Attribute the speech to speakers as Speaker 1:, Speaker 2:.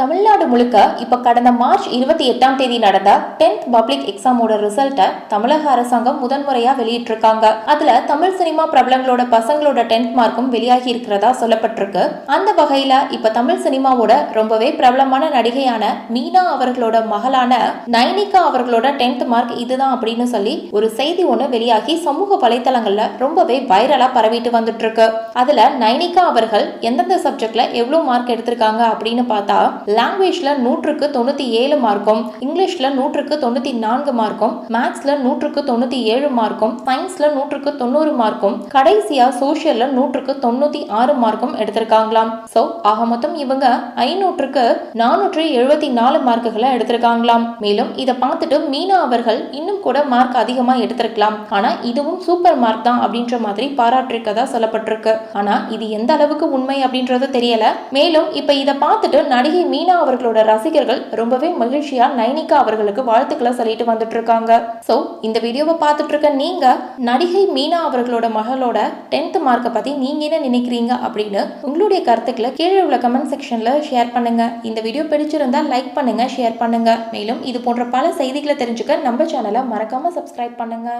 Speaker 1: தமிழ்நாடு முழுக்க இப்ப கடந்த மார்ச் இருபத்தி எட்டாம் தேதி நடந்த டென்த் பப்ளிக் எக்ஸாமோட ரிசல்ட்டை தமிழக அரசாங்கம் முதன்முறையா வெளியிட்டிருக்காங்க. அதுல தமிழ் சினிமா பிரபலங்களோட பசங்களோட டென்த் மார்க்கும் வெளியாகி இருக்கிறதா சொல்லப்பட்டிருக்கு. அந்த வகையில இப்ப தமிழ் சினிமாவோட ரொம்பவே பிரபலமான நடிகையான மீனா அவர்களோட மகளான நைனிகா அவர்களோட டென்த் மார்க் இதுதான் அப்படின்னு சொல்லி ஒரு செய்தி ஒண்ணு வெளியாகி சமூக வலைத்தளங்கள்ல ரொம்பவே வைரலா பரவிட்டு வந்துட்டு இருக்கு அதுல நைனிகா அவர்கள் எந்தெந்த சப்ஜெக்ட்ல எவ்வளவு மார்க் எடுத்திருக்காங்க அப்படின்னு பார்த்தா லாங்குவேஜ்ல நூற்றுக்கு தொண்ணூத்தி ஏழு மார்க்கும் இங்கிலீஷ்ல நூற்றுக்கு தொண்ணூத்தி நான்கு மார்க்கும் மேத்ஸ்ல நூற்றுக்கு தொண்ணூத்தி ஏழு மார்க்கும் சயின்ஸ்ல நூற்றுக்கு தொண்ணூறு மார்க்கும் கடைசியா சோஷியல்ல நூற்றுக்கு தொண்ணூத்தி ஆறு மார்க்கும் எடுத்திருக்காங்களாம். சோ ஆக மொத்தம் இவங்க ஐநூற்றுக்கு நானூற்றி எழுபத்தி நாலு மார்க்குகளை எடுத்திருக்காங்களாம். மேலும் இதை பார்த்துட்டு மீனா அவர்கள் இன்னும் கூட மார்க் அதிகமா எடுத்திருக்கலாம். ஆனா இதுவும் சூப்பர் மார்க் தான் அப்படின்ற மாதிரி பாராட்டிருக்கதா சொல்லப்பட்டிருக்கு. ஆனா இது எந்த அளவுக்கு உண்மை அப்படின்றது தெரியல. மேலும் இப்ப இதை பார்த்துட்டு நடிகை மீனா அவர்களோட ரசிகர்கள் ரொம்பவே மகிழ்ச்சியா நைனிகா அவர்களுக்கு வாழ்த்துக்களை சொல்லிட்டு வந்துட்டு இருக்காங்க சோ இந்த வீடியோவை பார்த்துட்டு இருக்க நீங்க நடிகை மீனா அவர்களோட மகளோட டென்த் மார்க்கை பத்தி நீங்க என்ன நினைக்கிறீங்க அப்படின்னு உங்களுடைய கருத்துக்களை கீழே உள்ள கமெண்ட் செக்ஷன்ல ஷேர் பண்ணுங்க. இந்த வீடியோ பிடிச்சிருந்தா லைக் பண்ணுங்க ஷேர் பண்ணுங்க. மேலும் இது போன்ற பல செய்திகளை தெரிஞ்சுக்க நம்ம சேனலை மறக்காம சப்ஸ்கிரைப் பண்ணுங்க.